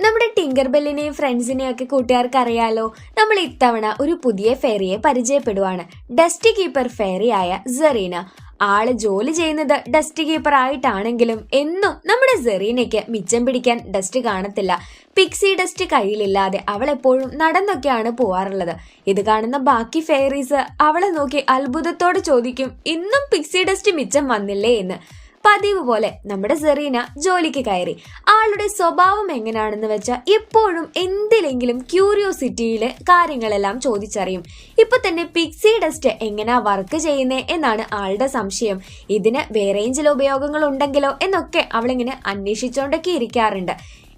നമ്മുടെ ടിങ്കർ ബെല്ലിനെയും ഫ്രണ്ട്സിനെയും ഒക്കെ കൂട്ടുകാർക്ക് അറിയാലോ നമ്മൾ ഇത്തവണ ഒരു പുതിയ ഫെയറിയെ പരിചയപ്പെടുവാണ്. ഡസ്റ്റ് കീപ്പർ ഫെയറിയായ സെറീന ആൾ ജോലി ചെയ്യുന്നത് ഡസ്റ്റ് കീപ്പർ ആയിട്ടാണെങ്കിലും എന്നും നമ്മുടെ സെറീനയ്ക്ക് മിച്ചം പിടിക്കാൻ ഡസ്റ്റ് കാണത്തില്ല. പിക്സി ഡസ്റ്റ് കയ്യിലില്ലാതെ അവൾ എപ്പോഴും നടന്നൊക്കെയാണ് പോവാറുള്ളത്. ഇത് കാണുന്ന ബാക്കി ഫെയറീസ് അവളെ നോക്കി അത്ഭുതത്തോടെ ചോദിക്കും ഇന്നും പിക്സി ഡസ്റ്റ് മിച്ചം വന്നില്ലേ? എന്ന്. പതിവ് പോലെ നമ്മുടെ സെറീന ജോലിക്ക് കയറി. ആളുടെ സ്വഭാവം എങ്ങനെയാണെന്ന് വെച്ചാൽ എപ്പോഴും എന്തിലെങ്കിലും ക്യൂരിയോസിറ്റിയിൽ കാര്യങ്ങളെല്ലാം ചോദിച്ചറിയും. ഇപ്പൊ തന്നെ പിക്സി ഡസ്റ്റ് എങ്ങനെയാ വർക്ക് ചെയ്യുന്നേ എന്നാണ് ആളുടെ സംശയം. ഇതിന് വേറെയും ചില ഉപയോഗങ്ങൾ ഉണ്ടെങ്കിലോ എന്നൊക്കെ അവളിങ്ങനെ അന്വേഷിച്ചുകൊണ്ടൊക്കെ ഇരിക്കാറുണ്ട്.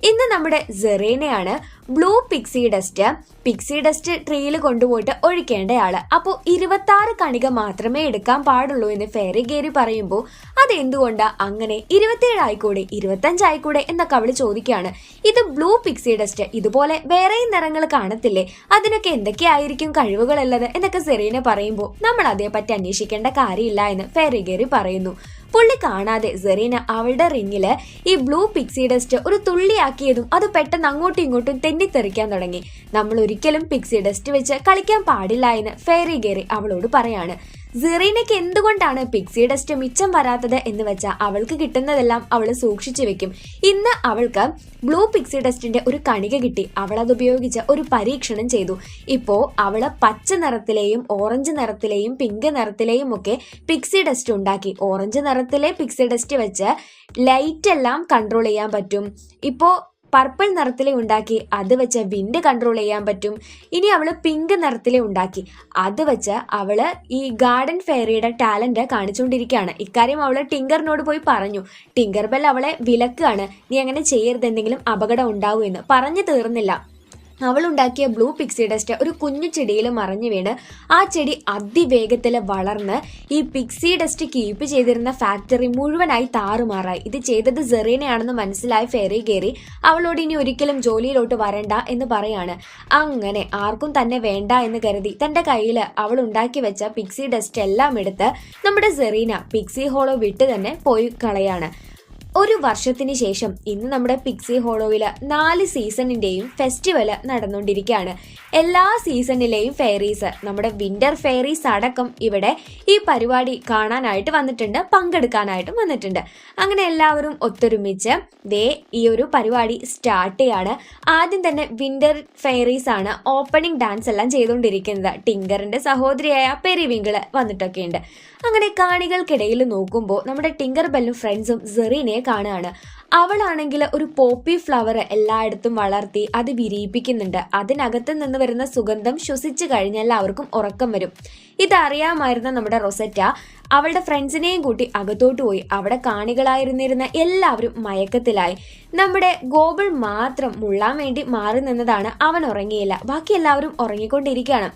ഇന്ന് നമ്മുടെ സെറീനയാണ് blue pixie dust pixie dust ട്രീയിൽ കൊണ്ടുപോയിട്ട് ഒഴിക്കേണ്ടയാൾ. അപ്പോൾ ഇരുപത്തി കണിക മാത്രമേ എടുക്കാൻ പാടുള്ളൂ എന്ന് ഫേറി ഗേരി പറയുമ്പോൾ അതെന്തുകൊണ്ടാ അങ്ങനെ ഇരുപത്തിയേഴ് ആയിക്കൂടെ ഇരുപത്തഞ്ച് ആയിക്കൂടെ എന്നൊക്കെ അവൾ ചോദിക്കുകയാണ് ഇത് ബ്ലൂ പിക്സി ഡസ്റ്റ് ഇതുപോലെ വേറെയും നിറങ്ങൾ കാണത്തില്ലേ? അതിനൊക്കെ എന്തൊക്കെയായിരിക്കും കഴിവുകളുള്ളത് എന്നൊക്കെ സെറീന പറയുമ്പോൾ നമ്മൾ അതേപ്പറ്റി അന്വേഷിക്കേണ്ട കാര്യമില്ല എന്ന് ഫെറിഗേരി പറയുന്നു. പുള്ളി കാണാതെ സെറീന അവളുടെ റിങ്ങിൽ ഈ ബ്ലൂ പിക്സി ഡസ്റ്റ് ഒരു തുള്ളിയാക്കിയതും അത് പെട്ടെന്ന് അങ്ങോട്ടും ഇങ്ങോട്ടും തെന്നിത്തെറിക്കാൻ തുടങ്ങി. നമ്മൾ ഒരിക്കലും പിക്സി ഡസ്റ്റ് വെച്ച് കളിക്കാൻ പാടില്ല എന്ന് ഫെയറി ഗേറി അവളോട് പറയാണ്. സെറീനയ്ക്ക് എന്തുകൊണ്ടാണ് പിക്സി ഡസ്റ്റ് മിച്ചം വരാത്തത് എന്ന് വെച്ചാൽ അവൾക്ക് കിട്ടുന്നതെല്ലാം അവൾ സൂക്ഷിച്ചു വെക്കും. ഇന്ന് അവൾക്ക് ബ്ലൂ പിക്സി ഡസ്റ്റിന്റെ ഒരു കണിക കിട്ടി. അവൾ അത് ഉപയോഗിച്ച് ഒരു പരീക്ഷണം ചെയ്തു. ഇപ്പോൾ അവൾ പച്ച നിറത്തിലെയും ഓറഞ്ച് നിറത്തിലെയും പിങ്ക് നിറത്തിലെയും ഒക്കെ പിക്സി ഡസ്റ്റ് ഉണ്ടാക്കി. ഓറഞ്ച് നിറത്തിലെ പിക്സൽ ഡസ്റ്റ് വെച്ച് ലൈറ്റ് എല്ലാം കൺട്രോൾ ചെയ്യാൻ പറ്റും. ഇപ്പോൾ പർപ്പിൾ നിറത്തിലെ ഉണ്ടാക്കി അത് വെച്ച് വിൻഡ് കൺട്രോൾ ചെയ്യാൻ പറ്റും. ഇനി അവൾ പിങ്ക് നിറത്തിലെ ഉണ്ടാക്കി അത് വെച്ച് അവൾ ഈ ഗാർഡൻ ഫെയറിയുടെ ടാലന്റ് കാണിച്ചുകൊണ്ടിരിക്കുകയാണ്. ഇക്കാര്യം അവൾ ടിങ്കറിനോട് പോയി പറഞ്ഞു. ടിങ്കർ ബെൽ അവളെ വിലക്കുകയാണ്. നീ അങ്ങനെ ചെയ്യരുത് എന്തെങ്കിലും അപകടം ഉണ്ടാവൂ എന്ന്. പറഞ്ഞു തീർന്നില്ല. അവൾ ഉണ്ടാക്കിയ ബ്ലൂ പിക്സി ഡസ്റ്റ് ഒരു കുഞ്ഞു ചെടിയിൽ മറിഞ്ഞു വീണ് ആ ചെടി അതിവേഗത്തിൽ വളർന്ന് ഈ പിക്സി ഡസ്റ്റ് കീപ്പ് ചെയ്തിരുന്ന ഫാക്ടറി മുഴുവനായി താറുമാറായി. ഇത് ചെയ്തത് സെറീനയാണെന്ന് മനസ്സിലായി ഫെറി കയറി. അവളോട് ഇനി ഒരിക്കലും ജോലിയിലോട്ട് വരണ്ട എന്ന് പറയാണ്. അങ്ങനെ ആർക്കും തന്നെ വേണ്ട എന്ന് കരുതി തന്റെ കയ്യിൽ അവൾ ഉണ്ടാക്കി വെച്ച പിക്സി ഡസ്റ്റ് എല്ലാം എടുത്ത് നമ്മുടെ സെറീന പിക്സി ഹോളോ വിട്ട് തന്നെ പോയി കളയാണ്. ഒരു വർഷത്തിന് ശേഷം ഇന്ന് നമ്മുടെ പിക്സി ഹോളോയിൽ നാല് സീസണിന്റെയും ഫെസ്റ്റിവൽ നടന്നുകൊണ്ടിരിക്കുകയാണ്. എല്ലാ സീസണിലെയും ഫെയറീസ് നമ്മുടെ വിന്റർ ഫെയറീസ് അടക്കം ഇവിടെ ഈ പരിപാടി കാണാനായിട്ട് വന്നിട്ടുണ്ട് പങ്കെടുക്കാനായിട്ടും വന്നിട്ടുണ്ട്. അങ്ങനെ എല്ലാവരും ഒത്തൊരുമിച്ച് ദേ ഈ ഒരു പരിപാടി സ്റ്റാർട്ട് ചെയ്യാണ്. ആദ്യം തന്നെ വിന്റർ ഫെയറീസ് ആണ് ഓപ്പണിംഗ് ഡാൻസ് എല്ലാം ചെയ്തുകൊണ്ടിരിക്കുന്നത്. ടിങ്കറിന്റെ സഹോദരിയായ പെരിവിങ്കിൾ വന്നിട്ടൊക്കെയുണ്ട്. അങ്ങനെ കാണികൾക്കിടയിൽ നോക്കുമ്പോൾ നമ്മുടെ ടിങ്കർ ബെല്ലും ഫ്രണ്ട്സും കാണുകയാണ്. അവളാണെങ്കിൽ ഒരു പോപ്പി ഫ്ലവർ എല്ലായിടത്തും വളർത്തി അത് വിരിയിപ്പിക്കുന്നുണ്ട്. അതിനകത്ത് നിന്ന് വരുന്ന സുഗന്ധം ശ്വസിച്ചു കഴിഞ്ഞാൽ എല്ലാവർക്കും ഉറക്കം വരും. ഇതറിയാമായിരുന്ന നമ്മുടെ റൊസറ്റ അവളുടെ ഫ്രണ്ട്സിനെയും കൂട്ടി അകത്തോട്ട് പോയി. അവിടെ കാണികളായിരുന്നിരുന്ന എല്ലാവരും മയക്കത്തിലായി. നമ്മുടെ ഗോബിൾ മാത്രം മുള്ളാൻ വേണ്ടി മാറി നിന്നതാണ് അവൻ ഉറങ്ങിയില്ല. ബാക്കി എല്ലാവരും ഉറങ്ങിക്കൊണ്ടിരിക്കുകയാണ്.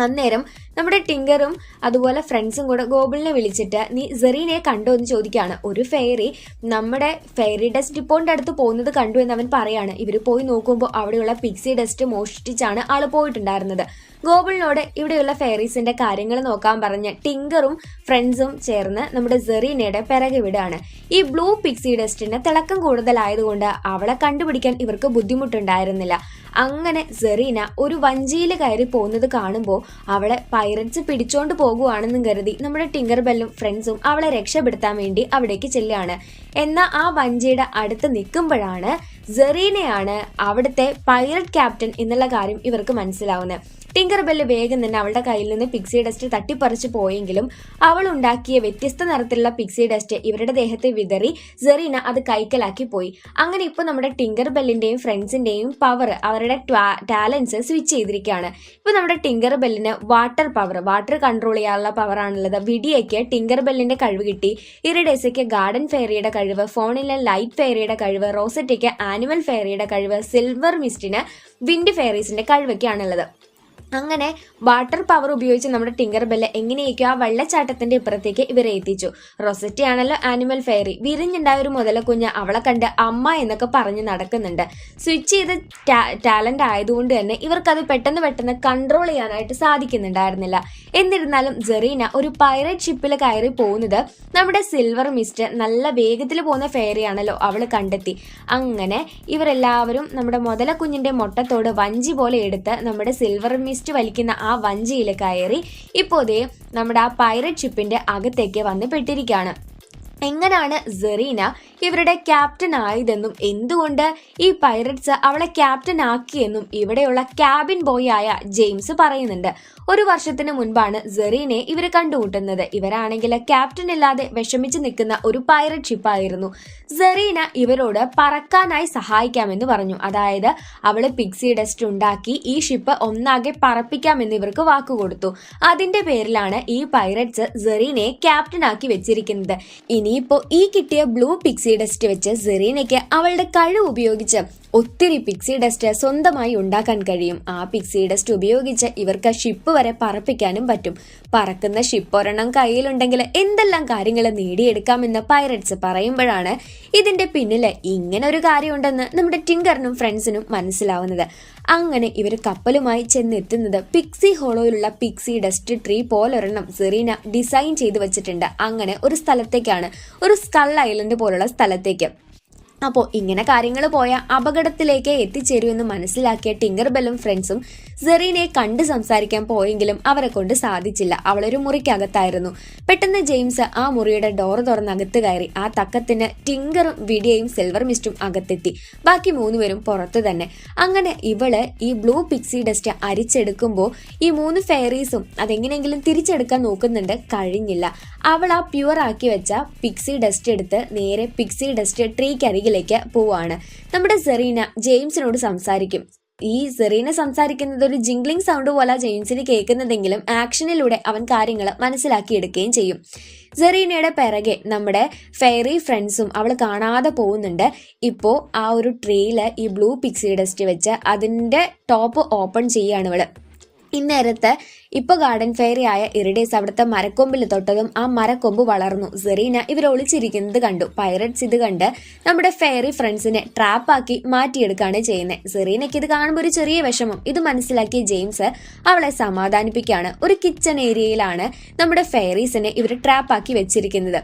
അന്നേരം നമ്മുടെ ടിങ്കറും അതുപോലെ ഫ്രണ്ട്സും കൂടെ ഗോകുലിനെ വിളിച്ചിട്ട് നീ സെറീനെ കണ്ടോ? എന്ന് ചോദിക്കുകയാണ്. ഒരു ഫെയറി നമ്മുടെ ഫെയറി ഡസ്റ്റ് ഡിപ്പോന്റെ അടുത്ത് പോകുന്നത് കണ്ടു എന്ന് അവൻ പറയാണ്. ഇവർ പോയി നോക്കുമ്പോൾ അവിടെയുള്ള പിക്സി ഡസ്റ്റ് മോഷ്ടിച്ചാണ് ആൾ പോയിട്ടുണ്ടായിരുന്നത്. ഗോകുലിനോട് ഇവിടെയുള്ള ഫെയറീസിന്റെ കാര്യങ്ങൾ നോക്കാൻ പറഞ്ഞ് ടിങ്കറും ഫ്രണ്ട്സും ചേർന്ന് നമ്മുടെ സെറീനയുടെ പിറകെ വിടുകയാണ്. ഈ ബ്ലൂ പിക്സി ഡസ്റ്റിന് തിളക്കം കൂടുതലായതുകൊണ്ട് അവളെ കണ്ടുപിടിക്കാൻ ഇവർക്ക് ബുദ്ധിമുട്ടുണ്ടായിരുന്നില്ല. അങ്ങനെ സെറീന ഒരു വഞ്ചിയിൽ കയറി പോകുന്നത് കാണുമ്പോൾ അവളെ പൈററ്റ്സ് പിടിച്ചോണ്ട് പോകുവാണെന്നും കരുതി നമ്മുടെ ടിങ്കർ ബെല്ലും ഫ്രണ്ട്സും അവളെ രക്ഷപ്പെടുത്താൻ വേണ്ടി അവിടേക്ക് ചെല്ലുകയാണ്. എന്നാൽ ആ വഞ്ചിയുടെ അടുത്ത് നിൽക്കുമ്പോഴാണ് സെറീനയാണ് അവിടുത്തെ പൈററ്റ് ക്യാപ്റ്റൻ എന്നുള്ള കാര്യം ഇവർക്ക് മനസ്സിലാവുന്നത്. ടിങ്കർ ബെല്ല് വേഗം തന്നെ അവളുടെ കയ്യിൽ നിന്ന് പിക്സി ഡസ്റ്റ് തട്ടിപ്പറിച്ചു പോയെങ്കിലും അവൾ ഉണ്ടാക്കിയ വ്യത്യസ്ത നിറത്തിലുള്ള പിക്സി ഡസ്റ്റ് ഇവരുടെ ദേഹത്തെ വിതറി സെറീന അത് കൈക്കലാക്കി പോയി. അങ്ങനെ ഇപ്പോൾ നമ്മുടെ ടിങ്കർ ബെല്ലിന്റെയും ഫ്രണ്ട്സിന്റെയും പവർ അവരുടെ ടാലൻസ് സ്വിച്ച് ചെയ്തിരിക്കുകയാണ്. ഇപ്പോൾ നമ്മുടെ ടിങ്കർ ബെല്ലിന് വാട്ടർ പവർ വാട്ടർ കൺട്രോൾ ചെയ്യാനുള്ള പവർ ആണുള്ളത്. വിഡിയയ്ക്ക് ടിങ്കർ ബെല്ലിന്റെ കഴിവ് കിട്ടി. ഇറിഡേസയ്ക്ക് ഗാർഡൻ ഫെയറിയുടെ കഴിവ് ഫോണിലെ ലൈറ്റ് ഫെയറിയുടെ കഴിവ് റോസറ്റയ്ക്ക് ആനിമൽ ഫെയറിയുടെ കഴിവ് സിൽവർ മിസ്റ്റിന് വിൻഡ് ഫെയറീസിന്റെ കഴിവൊക്കെയാണുള്ളത്. അങ്ങനെ വാട്ടർ പവർ ഉപയോഗിച്ച് നമ്മുടെ ടിങ്കർ ബെല്ല് എങ്ങനെയൊക്കെയോ ആ വെള്ളച്ചാട്ടത്തിന്റെ ഇപ്പുറത്തേക്ക് ഇവരെ എത്തിച്ചു. റൊസറ്റി ആണല്ലോ ആനിമൽ ഫെയറി. വിരിഞ്ഞുണ്ടായ ഒരു മുതലക്കുഞ്ഞ് അവളെ കണ്ട് അമ്മ എന്നൊക്കെ പറഞ്ഞ് നടക്കുന്നുണ്ട്. സ്വിച്ച് ചെയ്ത ടാലന്റ് ആയതുകൊണ്ട് തന്നെ ഇവർക്കത് പെട്ടെന്ന് പെട്ടെന്ന് കൺട്രോൾ ചെയ്യാനായിട്ട് സാധിക്കുന്നുണ്ടായിരുന്നില്ല. എന്നിരുന്നാലും ജെറീന ഒരു പൈറേറ്റ് ഷിപ്പിൽ കയറി പോകുന്നത് നമ്മുടെ സിൽവർ മിസ്റ്റ് നല്ല വേഗത്തിൽ പോകുന്ന ഫെയറിയാണല്ലോ അവൾ കണ്ടെത്തി. അങ്ങനെ ഇവരെല്ലാവരും നമ്മുടെ മുതലക്കുഞ്ഞിന്റെ മുട്ടത്തോട് വഞ്ചി പോലെ എടുത്ത് നമ്മുടെ സിൽവർ മിസ്റ്റ് വലിക്കുന്ന ആ വഞ്ചിയിൽ കയറി ഇപ്പോൾ ദേ നമ്മുടെ ആ പൈററ്റ് ഷിപ്പിന്റെ അകത്തേക്ക് വന്ന് പെട്ടിരിക്കുകയാണ് എങ്ങനെയാണ് സെറീന ഇവരുടെ ക്യാപ്റ്റൻ ആയതെന്നും എന്തുകൊണ്ട് ഈ പൈററ്റ്സ് അവളെ ക്യാപ്റ്റൻ ആക്കിയെന്നും ഇവിടെയുള്ള ക്യാബിൻ ബോയ് ആയ ജെയിംസ് പറയുന്നുണ്ട്. ഒരു വർഷത്തിന് മുൻപാണ് സെറീനെ ഇവർ കണ്ടുമുട്ടുന്നത്. ഇവരാണെങ്കിൽ ക്യാപ്റ്റൻ ഇല്ലാതെ വിഷമിച്ച് നിൽക്കുന്ന ഒരു പൈററ്റ് ഷിപ്പായിരുന്നു സെറീന ഇവരോട് പറക്കാനായി സഹായിക്കാമെന്ന് പറഞ്ഞു. അതായത് അവൾ പിക്സി ഡസ്റ്റ് ഉണ്ടാക്കി ഈ ഷിപ്പ് ഒന്നാകെ പറപ്പിക്കാമെന്ന് ഇവർക്ക് വാക്കുകൊടുത്തു അതിന്റെ പേരിലാണ് ഈ പൈററ്റ്സ് സെറീനെ ക്യാപ്റ്റൻ ആക്കി വെച്ചിരിക്കുന്നത്. ഇനിയിപ്പോ ഈ കിട്ടിയ ബ്ലൂ പിക്സി ഡസ്റ്റ് വെച്ച് സെറീനയ്ക്ക് അവളുടെ കഴിവ് ഉപയോഗിച്ച് ഒത്തിരി പിക്സി ഡസ്റ്റ് സ്വന്തമായി ഉണ്ടാക്കാൻ കഴിയും. ആ പിക്സി ഡസ്റ്റ് ഉപയോഗിച്ച് ഇവർക്ക് ഷിപ്പ് വരെ പറപ്പിക്കാനും പറ്റും. പറക്കുന്ന ഷിപ്പ് ഒരെണ്ണം കയ്യിലുണ്ടെങ്കിൽ എന്തെല്ലാം കാര്യങ്ങൾ നേടിയെടുക്കാമെന്ന് പൈററ്റ്സ് പറയുമ്പോഴാണ് ഇതിന്റെ പിന്നിൽ ഇങ്ങനെ ഒരു കാര്യമുണ്ടെന്ന് നമ്മുടെ ടിങ്കറിനും ഫ്രണ്ട്സിനും മനസ്സിലാവുന്നത്. അങ്ങനെ ഇവർ കപ്പലുമായി ചെന്നെത്തുന്നത് പിക്സി ഹോളോയിലുള്ള പിക്സി ഡസ്റ്റ് ട്രീ പോലൊരെണ്ണം സെറീന ഡിസൈൻ ചെയ്തു വെച്ചിട്ടുണ്ട്. അങ്ങനെ ഒരു സ്ഥലത്തേക്കാണ്. ഒരു സ്കൾ ഐലൻഡ് പോലുള്ള സ്ഥലത്തേക്ക്. അപ്പോൾ ഇങ്ങനെ കാര്യങ്ങൾ പോയ അപകടത്തിലേക്ക് എത്തിച്ചേരുമെന്ന് മനസ്സിലാക്കിയ ടിങ്കർ ബെല്ലും ഫ്രണ്ട്സും സെറീനെ കണ്ട് സംസാരിക്കാൻ പോയെങ്കിലും അവരെ കൊണ്ട് സാധിച്ചില്ല. അവളൊരു മുറിക്കകത്തായിരുന്നു. പെട്ടെന്ന് ജെയിംസ് ആ മുറിയുടെ ഡോർ തുറന്ന് അകത്ത് കയറി. ആ തക്കത്തിന് ടിങ്കറും വിഡിയയും സിൽവർ മിസ്റ്റും അകത്തെത്തി. ബാക്കി മൂന്നുപേരും പുറത്ത് തന്നെ. അങ്ങനെ ഇവൾ ഈ ബ്ലൂ പിക്സി ഡസ്റ്റ് അരിച്ചെടുക്കുമ്പോൾ ഈ മൂന്ന് ഫെയറീസും അതെങ്ങനെയെങ്കിലും തിരിച്ചെടുക്കാൻ നോക്കുന്നുണ്ട് കഴിഞ്ഞില്ല. അവൾ ആ പ്യുവർ ആക്കി വെച്ച പിക്സി ഡസ്റ്റ് എടുത്ത് നേരെ പിക്സി ഡസ്റ്റ് ട്രീക്ക് അരികിലേക്ക് പോവാണ്. നമ്മുടെ സെറീന ജെയിംസിനോട് സംസാരിക്കും. ഈ സെറീന സംസാരിക്കുന്നത് ഒരു ജിംഗ്ലിംഗ് സൗണ്ട് പോലെ ജെയിംസിന് കേൾക്കുന്നതെങ്കിലും ആക്ഷനിലൂടെ അവൻ കാര്യങ്ങൾ മനസ്സിലാക്കിയെടുക്കുകയും ചെയ്യും. സെറീനയുടെ പിറകെ നമ്മുടെ ഫെയറി ഫ്രണ്ട്സും അവൾ കാണാതെ പോകുന്നുണ്ട്. ഇപ്പോൾ ആ ഒരു ട്രീയിൽ ഈ ബ്ലൂ പിക്സി ഡസ്റ്റ് വെച്ച് അതിന്റെ ടോപ്പ് ഓപ്പൺ ചെയ്യുകയാണ് ഇവൾ. ഇന്നേരത്ത് ഇപ്പൊ ഗാർഡൻ ഫെയറി ആയ ഇറിഡേസ് അവിടുത്തെ മരക്കൊമ്പിൽ തൊട്ടതും ആ മരക്കൊമ്പ് വളർന്നു. സെറീന ഇവർ ഒളിച്ചിരിക്കുന്നത് കണ്ടു. പൈററ്റ്സ് ഇത് കണ്ട് നമ്മുടെ ഫെയറി ഫ്രണ്ട്സിനെ ട്രാപ്പാക്കി മാറ്റിയെടുക്കുകയാണ് ചെയ്യുന്നത് സെറീനയ്ക്ക് ഇത് കാണുമ്പോൾ ഒരു ചെറിയ വിഷമം. ഇത് മനസ്സിലാക്കിയ ജെയിംസ് അവളെ സമാധാനിപ്പിക്കുകയാണ് ഒരു കിച്ചൺ ഏരിയയിലാണ് നമ്മുടെ ഫെയറീസിനെ ഇവർ ട്രാപ്പാക്കി വെച്ചിരിക്കുന്നത്.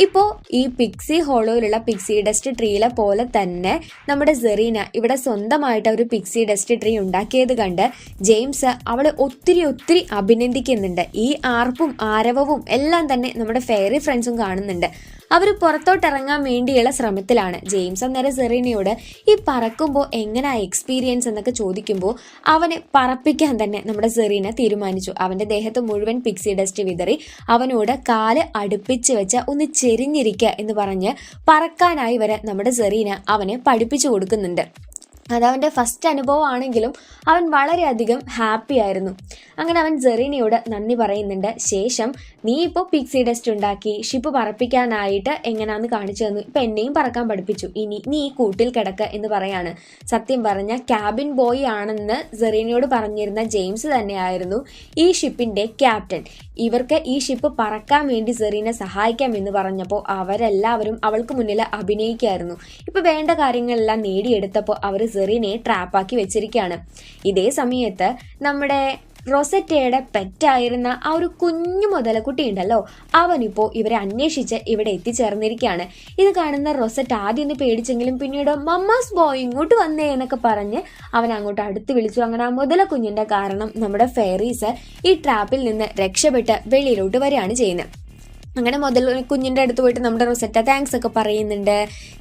ഇപ്പോൾ ഈ പിക്സി ഹോളോയിലുള്ള പിക്സി ഡസ്റ്റ് ട്രീയിലെ പോലെ തന്നെ നമ്മുടെ സെറീന ഇവിടെ സ്വന്തമായിട്ട് ഒരു പിക്സി ഡസ്റ്റ് ട്രീ ഉണ്ടാക്കിയത് കണ്ട് ജെയിംസ് അവളെ ഒത്തിരി ഒത്തിരി അഭിനന്ദിക്കുന്നുണ്ട്. ഈ ആർപ്പും ആരവവും എല്ലാം തന്നെ നമ്മുടെ ഫെയറി ഫ്രണ്ട്സും കാണുന്നുണ്ട്. അവർ പുറത്തോട്ടിറങ്ങാൻ വേണ്ടിയുള്ള ശ്രമത്തിലാണ്. ജെയിംസ് അന്നേരം സെറീനയോട് ഈ പറക്കുമ്പോൾ എങ്ങനെയാ എക്സ്പീരിയൻസ് എന്നൊക്കെ ചോദിക്കുമ്പോൾ അവനെ പറപ്പിക്കാൻ തന്നെ നമ്മുടെ സെറീന തീരുമാനിച്ചു. അവന്റെ ദേഹത്ത് മുഴുവൻ പിക്സി ഡസ്റ്റ് വിതറി. അവനോട് കാൽ അടുപ്പിച്ച് വെച്ച ഒന്ന് ചെരിഞ്ഞിരിക്കുക എന്ന് പറഞ്ഞ് പറക്കാനായി വരെ നമ്മുടെ സെറീന അവനെ പഠിപ്പിച്ചു കൊടുക്കുന്നുണ്ട്. അതവന്റെ ഫസ്റ്റ് അനുഭവമാണെങ്കിലും അവൻ വളരെയധികം ഹാപ്പി ആയിരുന്നു. അങ്ങനെ അവൻ ജെറീനയോട് നന്ദി പറയുന്നുണ്ട്. ശേഷം നീ ഇപ്പോൾ പിക്സി ഡസ്റ്റ് ഉണ്ടാക്കി ഷിപ്പ് പറപ്പിക്കാനായിട്ട് എങ്ങനെയാന്ന് കാണിച്ചു തന്നു. ഇപ്പം എന്നെയും പറക്കാൻ പഠിപ്പിച്ചു. ഇനി നീ ഈ കൂട്ടിൽ കിടക്ക എന്ന് പറയാണ്. സത്യം പറഞ്ഞ ക്യാബിൻ ബോയ് ആണെന്ന് ജെറീനയോട് പറഞ്ഞിരുന്ന ജെയിംസ് തന്നെയായിരുന്നു ഈ ഷിപ്പിന്റെ ക്യാപ്റ്റൻ. ഇവർക്ക് ഈ ഷിപ്പ് പറക്കാൻ വേണ്ടി സെറീനെ സഹായിക്കാം എന്ന് പറഞ്ഞപ്പോൾ അവരെല്ലാവരും അവൾക്ക് മുന്നിൽ അഭിനയിക്കായിരുന്നു. ഇപ്പോൾ വേണ്ട കാര്യങ്ങളെല്ലാം നേടിയെടുത്തപ്പോൾ അവർ സെറീനെ ട്രാപ്പാക്കി വെച്ചിരിക്കുകയാണ് ഇതേ സമയത്ത് നമ്മുടെ റൊസറ്റയുടെ പെറ്റായിരുന്ന ആ ഒരു കുഞ്ഞു മുതലക്കുട്ടി ഉണ്ടല്ലോ അവനിപ്പോൾ ഇവരെ അന്വേഷിച്ച് ഇവിടെ എത്തിച്ചേർന്നിരിക്കുകയാണ് ഇത് കാണുന്ന റൊസറ്റ് ആദ്യം ഒന്ന് പേടിച്ചെങ്കിലും പിന്നീട് മമ്മാസ് ബോയ് ഇങ്ങോട്ട് വന്നേ എന്നൊക്കെ പറഞ്ഞ് അവൻ അങ്ങോട്ട് അടുത്ത് വിളിച്ചു. അങ്ങനെ ആ മുതലക്കുഞ്ഞിന്റെ കാരണം നമ്മുടെ ഫെയറീസ് ഈ ട്രാപ്പിൽ നിന്ന് രക്ഷപ്പെട്ട് വെളിയിലോട്ട് വരികയാണ് ചെയ്യുന്നത്. അങ്ങനെ മുതൽ കുഞ്ഞിന്റെ അടുത്ത് പോയിട്ട് നമ്മുടെ റൊസറ്റ താങ്ക്സ് ഒക്കെ പറയുന്നുണ്ട്.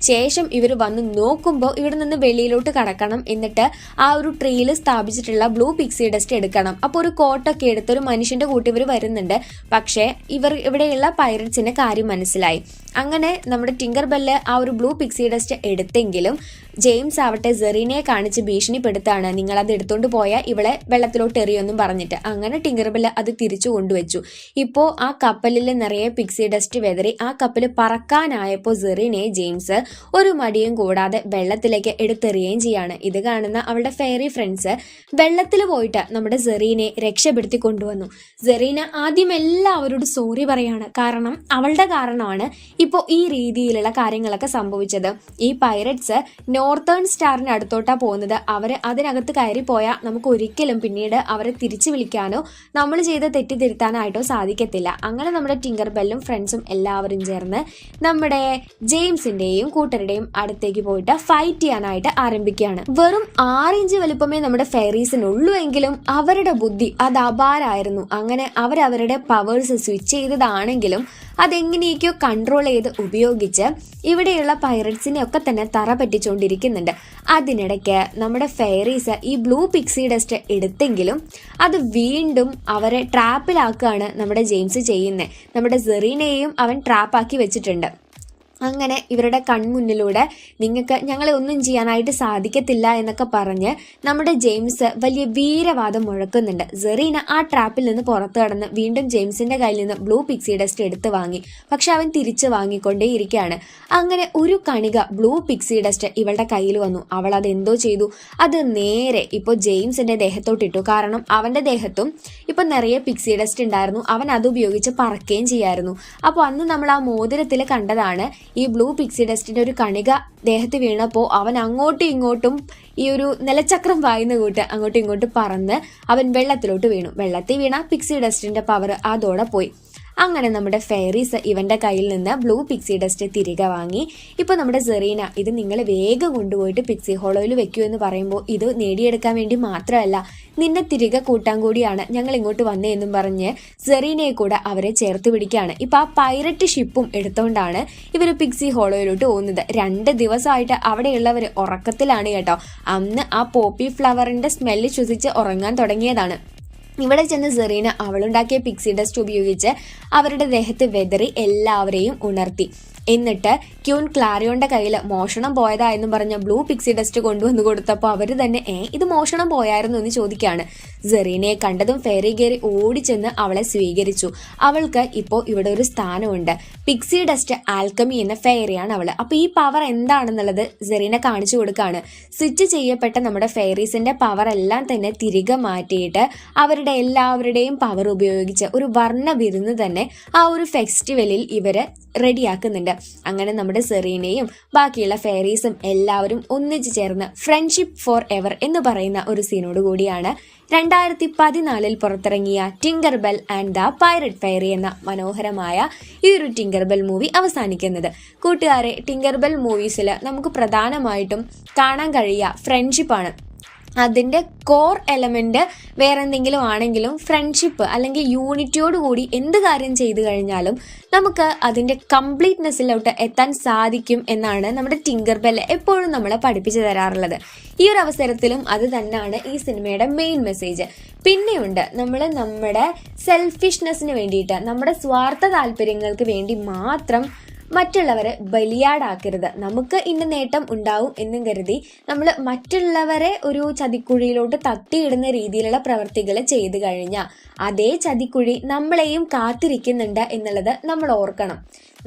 ശേഷം ഇവർ വന്ന് നോക്കുമ്പോൾ ഇവിടെ നിന്ന് വെളിയിലോട്ട് കടക്കണം. എന്നിട്ട് ആ ഒരു ട്രീയിൽ സ്ഥാപിച്ചിട്ടുള്ള ബ്ലൂ പിക്സി ഡസ്റ്റ് എടുക്കണം. അപ്പോൾ ഒരു കോട്ടൊക്കെ എടുത്ത് ഒരു മനുഷ്യന്റെ കൂട്ടി ഇവർ വരുന്നുണ്ട്. പക്ഷേ ഇവർ ഇവിടെയുള്ള പൈററ്റ്സിന്റെ കാര്യം മനസ്സിലായി. അങ്ങനെ നമ്മുടെ ടിങ്കർ ബെല്ല് ആ ഒരു ബ്ലൂ പിക്സി ഡസ്റ്റ് എടുത്തെങ്കിലും ജെയിംസ് ആവട്ടെ സെറീനയെ കാണിച്ച് ഭീഷണിപ്പെടുത്താണ്. നിങ്ങൾ അത് എടുത്തുകൊണ്ട് പോയാൽ ഇവളെ വെള്ളത്തിലോട്ട് എറിയൊന്നും പറഞ്ഞിട്ട്. അങ്ങനെ ടിങ്കർ ബെല്ല് അത് തിരിച്ചു കൊണ്ടുവച്ചു. ഇപ്പോൾ ആ കപ്പലിൽ നിറയെ പിക്സി ഡസ്റ്റ് വെതറി ആ കപ്പൽ പറക്കാനായപ്പോൾ സെറീനയെ ജെയിംസ് ഒരു മടിയും കൂടാതെ വെള്ളത്തിലേക്ക് എടുത്തെറിയുകയും ചെയ്യാണ്. ഇത് കാണുന്ന അവളുടെ ഫെയറി ഫ്രണ്ട്സ് വെള്ളത്തിൽ പോയിട്ട് നമ്മുടെ സെറീനെ രക്ഷപ്പെടുത്തി കൊണ്ടുവന്നു. സെറീന ആദ്യം എല്ലാവരോടും സോറി പറയാണ്. കാരണം അവളുടെ കാരണമാണ് ഇപ്പോൾ ഈ രീതിയിലുള്ള കാര്യങ്ങളൊക്കെ സംഭവിച്ചത്. ഈ പൈററ്റ്സ് നോർത്തേൺ സ്റ്റാറിന് അടുത്തോട്ടാ പോകുന്നത്. അവർ അതിനകത്ത് കയറി പോയാൽ നമുക്ക് ഒരിക്കലും പിന്നീട് അവരെ തിരിച്ചു വിളിക്കാനോ നമ്മൾ ചെയ്ത തെറ്റ് തിരുത്താനായിട്ടോ സാധിക്കത്തില്ല. അങ്ങനെ നമ്മുടെ ടിങ്കർ ബെല്ലും ഫ്രണ്ട്സും എല്ലാവരും ചേർന്ന് നമ്മുടെ ജെയിംസിന്റെയും കൂട്ടരുടെയും അടുത്തേക്ക് പോയിട്ട് ഫൈറ്റ് ചെയ്യാനായിട്ട് ആരംഭിക്കുകയാണ്. വെറും ആറിഞ്ച് വലുപ്പമേ നമ്മുടെ ഫെയറീസിനുള്ളൂ എങ്കിലും അവരുടെ ബുദ്ധി അത് അപാരായിരുന്നു അങ്ങനെ അവരവരുടെ പവേഴ്സ് സ്വിച്ച് ചെയ്തതാണെങ്കിലും അതെങ്ങനെയൊക്കെയോ കൺട്രോൾ ചെയ്ത് ഉപയോഗിച്ച് ഇവിടെയുള്ള പൈററ്റ്സിനെ ഒക്കെ തന്നെ തറ പറ്റിച്ചുകൊണ്ടിരിക്കുന്നുണ്ട് അതിനിടയ്ക്ക് നമ്മുടെ ഫെയറീസ് ഈ ബ്ലൂ പിക്സി ഡസ്റ്റ് എടുത്തെങ്കിലും അത് വീണ്ടും അവരെ ട്രാപ്പിലാക്കുകയാണ് നമ്മുടെ ജെയിംസ് ചെയ്യുന്നത്. നമ്മുടെ സെറീനെയും അവൻ ട്രാപ്പാക്കി വെച്ചിട്ടുണ്ട്. അങ്ങനെ ഇവരുടെ കൺമുന്നിലൂടെ നിങ്ങൾക്ക് ഞങ്ങളെ ഒന്നും ചെയ്യാനായിട്ട് സാധിക്കത്തില്ല എന്നൊക്കെ പറഞ്ഞ് നമ്മുടെ ജെയിംസ് വലിയ വീരവാദം മുഴക്കുന്നുണ്ട്. സെറീന ആ ട്രാപ്പിൽ നിന്ന് പുറത്തു കടന്ന് വീണ്ടും ജെയിംസിന്റെ കയ്യിൽ നിന്ന് ബ്ലൂ പിക്സി ഡസ്റ്റ് എടുത്ത് വാങ്ങി. പക്ഷെ അവൻ തിരിച്ചു വാങ്ങിക്കൊണ്ടേയിരിക്കുകയാണ്. അങ്ങനെ ഒരു കണിക ബ്ലൂ പിക്സി ഡസ്റ്റ് ഇവളുടെ കയ്യിൽ വന്നു. അവൾ അത് എന്തോ ചെയ്തു. അത് നേരെ ഇപ്പോൾ ജെയിംസിന്റെ ദേഹത്തോട്ടിട്ടു കാരണം അവന്റെ ദേഹത്തും ഇപ്പൊ നിറയെ പിക്സി ഡസ്റ്റ് ഉണ്ടായിരുന്നു. അവൻ അത് ഉപയോഗിച്ച് പറക്കുകയും ചെയ്യായിരുന്നു. അപ്പോൾ അന്ന് നമ്മൾ ആ മോതിരത്തിൽ കണ്ടതാണ് ഈ ബ്ലൂ പിക്സി ഡസ്റ്റിന്റെ ഒരു കണിക ദേഹത്ത് വീണപ്പോൾ അവൻ അങ്ങോട്ടും ഇങ്ങോട്ടും ഈ ഒരു നിലച്ചക്രം വായുന്ന കൂട്ട് അങ്ങോട്ടും ഇങ്ങോട്ടും പറന്ന് അവൻ വെള്ളത്തിലോട്ട് വീണു. വെള്ളത്തിൽ വീണ പിക്സി ഡസ്റ്റിന്റെ പവർ അതോടെ പോയി. അങ്ങനെ നമ്മുടെ ഫെയറീസ് ഇവന്റെ കയ്യിൽ നിന്ന് ബ്ലൂ പിക്സി ഡസ്റ്റ് തിരികെ വാങ്ങി. ഇപ്പൊ നമ്മുടെ സെറീന ഇത് നിങ്ങൾ വേഗം കൊണ്ടുപോയിട്ട് പിക്സി ഹോളോയിൽ വെക്കൂ എന്ന് പറയുമ്പോൾ ഇത് നേടിയെടുക്കാൻ വേണ്ടി മാത്രമല്ല നിന്നെ തിരികെ കൂട്ടാൻ കൂടിയാണ് ഞങ്ങൾ ഇങ്ങോട്ട് വന്നേ എന്നും പറഞ്ഞ് സെറീനയെ കൂടെ അവരെ ചേർത്ത് പിടിക്കുകയാണ്. ഇപ്പൊ ആ പൈററ്റ് ഷിപ്പും എടുത്തോണ്ടാണ് ഇവർ പിക്സി ഹോളോയിലോട്ട് പോകുന്നത്. രണ്ട് ദിവസമായിട്ട് അവിടെയുള്ളവർ ഉറക്കത്തിലാണ് കേട്ടോ. അന്ന് ആ പോപ്പി ഫ്ലവറിന്റെ സ്മെല്ല് ശ്വസിച്ച് ഉറങ്ങാൻ തുടങ്ങിയതാണ്. ഇവിടെ ചെന്ന് സെറീന അവളുണ്ടാക്കിയ പിക്സി ഡസ്റ്റ് ഉപയോഗിച്ച് അവരുടെ ദേഹത്ത് വെതറി എല്ലാവരെയും ഉണർത്തി. എന്നിട്ട് ക്യൂൻ ക്ലാരിയോന്റെ കയ്യിൽ മോഷണം പോയതാ എന്ന് പറഞ്ഞ ബ്ലൂ പിക്സി ഡസ്റ്റ് കൊണ്ടുവന്ന് കൊടുത്തപ്പോൾ അവർ തന്നെ ഏ ഇത് മോഷണം പോയായിരുന്നു എന്ന് ചോദിക്കുകയാണ് സെറീനയെ കണ്ടതും ഫെയറി ഗേറി ഓടിച്ചെന്ന് അവളെ സ്വീകരിച്ചു. അവൾക്ക് ഇപ്പോൾ ഇവിടെ ഒരു സ്ഥാനമുണ്ട്. പിക്സി ഡസ്റ്റ് ആൽക്കമി എന്ന ഫെയറിയാണ് അവൾ അപ്പോൾ ഈ പവർ എന്താണെന്നുള്ളത് സെറീന കാണിച്ചു കൊടുക്കുകയാണ് സ്വിച്ച് ചെയ്യപ്പെട്ട നമ്മുടെ ഫെയറീസിന്റെ പവർ എല്ലാം തന്നെ തിരികെ മാറ്റിയിട്ട് അവരുടെ എല്ലാവരുടെയും പവർ ഉപയോഗിച്ച് ഒരു വർണ വിരുന്ന് തന്നെ ആ ഒരു ഫെസ്റ്റിവലിൽ ഇവർ റെഡിയാക്കുന്നുണ്ട്. അങ്ങനെ നമ്മുടെ സെറീനയും ബാക്കിയുള്ള ഫെയറീസും എല്ലാവരും ഒന്നിച്ചു ചേർന്ന് ഫ്രണ്ട്ഷിപ്പ് ഫോർ എവർ എന്ന് പറയുന്ന ഒരു സീനോട് കൂടിയാണ് രണ്ടായിരത്തി പതിനാലിൽ പുറത്തിറങ്ങിയ Tinker Bell and the pirate fairy എന്ന മനോഹരമായ ഈ ഒരു ടിങ്കർ ബെൽ മൂവി അവസാനിക്കുന്നത്. കൂട്ടുകാരെ ടിങ്കർ ബെൽ മൂവീസിൽ നമുക്ക് പ്രധാനമായിട്ടും കാണാൻ കഴിയുക ഫ്രണ്ട്ഷിപ്പാണ് അതിന്റെ കോർ എലമെന്റ് വേറെ എന്തെങ്കിലും ആണെങ്കിലും ഫ്രണ്ട്ഷിപ്പ് അല്ലെങ്കിൽ യൂണിറ്റിയോട് കൂടി എന്ത് കാര്യം ചെയ്തു കഴിഞ്ഞാലും നമുക്ക് അതിന്റെ കംപ്ലീറ്റ്നെസ്സിലോട്ട് എത്താൻ സാധിക്കും എന്നാണ് നമ്മുടെ ടിങ്കർ ബെൽ എപ്പോഴും നമ്മളെ പഠിപ്പിച്ചു തരാറുള്ളത്. ഈ ഒരു അവസരത്തിലും അത് തന്നെയാണ് ഈ സിനിമയുടെ മെയിൻ മെസ്സേജ് പിന്നെയുണ്ട് നമ്മൾ നമ്മുടെ സെൽഫിഷ്നെസ്സിന് വേണ്ടിയിട്ട് നമ്മുടെ സ്വാർത്ഥ താല്പര്യങ്ങൾക്ക് വേണ്ടി മാത്രം മറ്റുള്ളവരെ ബലിയാടാക്കരുത്. നമുക്ക് ഇന്ന നേട്ടം ഉണ്ടാവും എന്നും കരുതി നമ്മൾ മറ്റുള്ളവരെ ഒരു ചതിക്കുഴിയിലോട്ട് തട്ടിയിടുന്ന രീതിയിലുള്ള പ്രവർത്തികൾ ചെയ്തു കഴിഞ്ഞാൽ അതേ ചതിക്കുഴി നമ്മളെയും കാത്തിരിക്കുന്നുണ്ട് എന്നുള്ളത് നമ്മൾ ഓർക്കണം.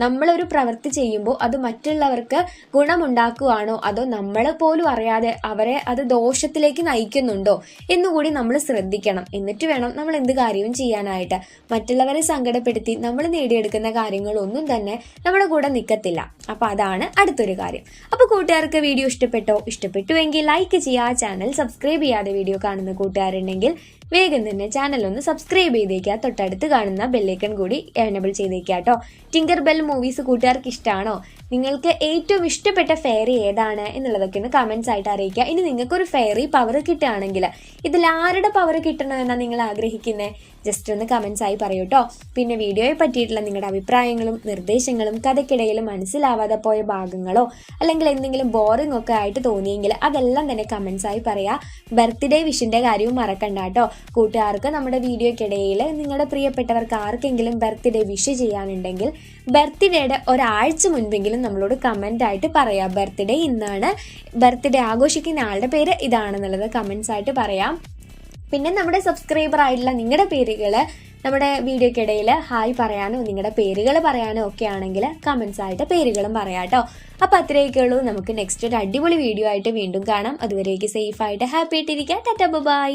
നമ്മളൊരു പ്രവൃത്തി ചെയ്യുമ്പോൾ അത് മറ്റുള്ളവർക്ക് ഗുണമുണ്ടാക്കുവാണോ? അതോ നമ്മൾ പോലും അറിയാതെ അവരെ അത് ദോഷത്തിലേക്ക് നയിക്കുന്നുണ്ടോ എന്നുകൂടി നമ്മൾ ശ്രദ്ധിക്കണം. എന്നിട്ട് വേണം നമ്മൾ എന്ത് കാര്യവും ചെയ്യാനായിട്ട്. മറ്റുള്ളവരെ സങ്കടപ്പെടുത്തി നമ്മൾ നേടിയെടുക്കുന്ന കാര്യങ്ങളൊന്നും തന്നെ നമ്മുടെ കൂടെ നിൽക്കത്തില്ല അപ്പോൾ അതാണ് അടുത്തൊരു കാര്യം. അപ്പോൾ കൂട്ടുകാർക്ക് വീഡിയോ ഇഷ്ടപ്പെട്ടോ? ഇഷ്ടപ്പെട്ടുവെങ്കിൽ ലൈക്ക് ചെയ്യുക ചാനൽ സബ്സ്ക്രൈബ് ചെയ്യാതെ വീഡിയോ കാണുന്ന കൂട്ടുകാരുണ്ടെങ്കിൽ വേഗം തന്നെ ചാനൽ ഒന്ന് സബ്സ്ക്രൈബ് ചെയ്തേക്കുക തൊട്ടടുത്ത് കാണുന്ന ബെല്ലൈക്കൺ കൂടി എനബിൾ ചെയ്തേക്കുക കേട്ടോ ടിങ്കർ ബെൽ മൂവീസ് കൂട്ടുകാർക്ക് ഇഷ്ടമാണോ നിങ്ങൾക്ക് ഏറ്റവും ഇഷ്ടപ്പെട്ട ഫെയറി ഏതാണ് എന്നുള്ളതൊക്കെ ഒന്ന് കമൻസ് ആയിട്ട് അറിയിക്കുക ഇനി നിങ്ങൾക്കൊരു ഫെയറി പവർ കിട്ടുകയാണെങ്കിൽ ഇതിൽ ആരുടെ പവർ കിട്ടണമെന്നാണ് നിങ്ങൾ ആഗ്രഹിക്കുന്നത് ജസ്റ്റ് ഒന്ന് കമൻസ് ആയി പറയൂ കേട്ടോ പിന്നെ വീഡിയോയെ പറ്റിയിട്ടുള്ള നിങ്ങളുടെ അഭിപ്രായങ്ങളും നിർദ്ദേശങ്ങളും കഥയ്ക്കിടയിൽ മനസ്സിലാവാതെ പോയ ഭാഗങ്ങളോ അല്ലെങ്കിൽ എന്തെങ്കിലും ബോറിംഗ് ഒക്കെ ആയിട്ട് തോന്നിയെങ്കിൽ അതെല്ലാം തന്നെ കമൻസ് ആയി പറയാ. ബർത്ത്ഡേ വിഷിന്റെ കാര്യവും മറക്കണ്ട കേട്ടോ കൂട്ടുകാർക്ക് നമ്മുടെ വീഡിയോയ്ക്കിടയിൽ നിങ്ങളുടെ പ്രിയപ്പെട്ടവർക്ക് ആർക്കെങ്കിലും ബർത്ത്ഡേ വിഷ് ചെയ്യാനുണ്ടെങ്കിൽ ബർത്ത്ഡേയുടെ ഒരാഴ്ച മുൻപെങ്കിലും നമ്മളോട് കമന്റ് ആയിട്ട് പറയാം. ബർത്ത്ഡേ ഇന്നാണ്. ബർത്ത്ഡേ ആഘോഷിക്കുന്ന ആളുടെ പേര് ഇതാണെന്നുള്ളത് കമൻസ് ആയിട്ട് പറയാം. പിന്നെ നമ്മുടെ സബ്സ്ക്രൈബർ ആയിട്ടുള്ള നിങ്ങളുടെ പേരുകൾ നമ്മുടെ വീഡിയോക്കിടയിൽ ഹായ് പറയാനോ നിങ്ങളുടെ പേരുകൾ പറയാനോ ഒക്കെ ആണെങ്കിൽ കമൻസ് ആയിട്ട് പേരുകളും പറയാം കേട്ടോ അപ്പോൾ അത്രയൊക്കെ ഉള്ളൂ. നമുക്ക് നെക്സ്റ്റ് ഒരു അടിപൊളി വീഡിയോ ആയിട്ട് വീണ്ടും കാണാം. അതുവരേക്ക് സേഫ് ആയിട്ട് ഹാപ്പി ആയിട്ടിരിക്കുക ടാറ്റ ബൈ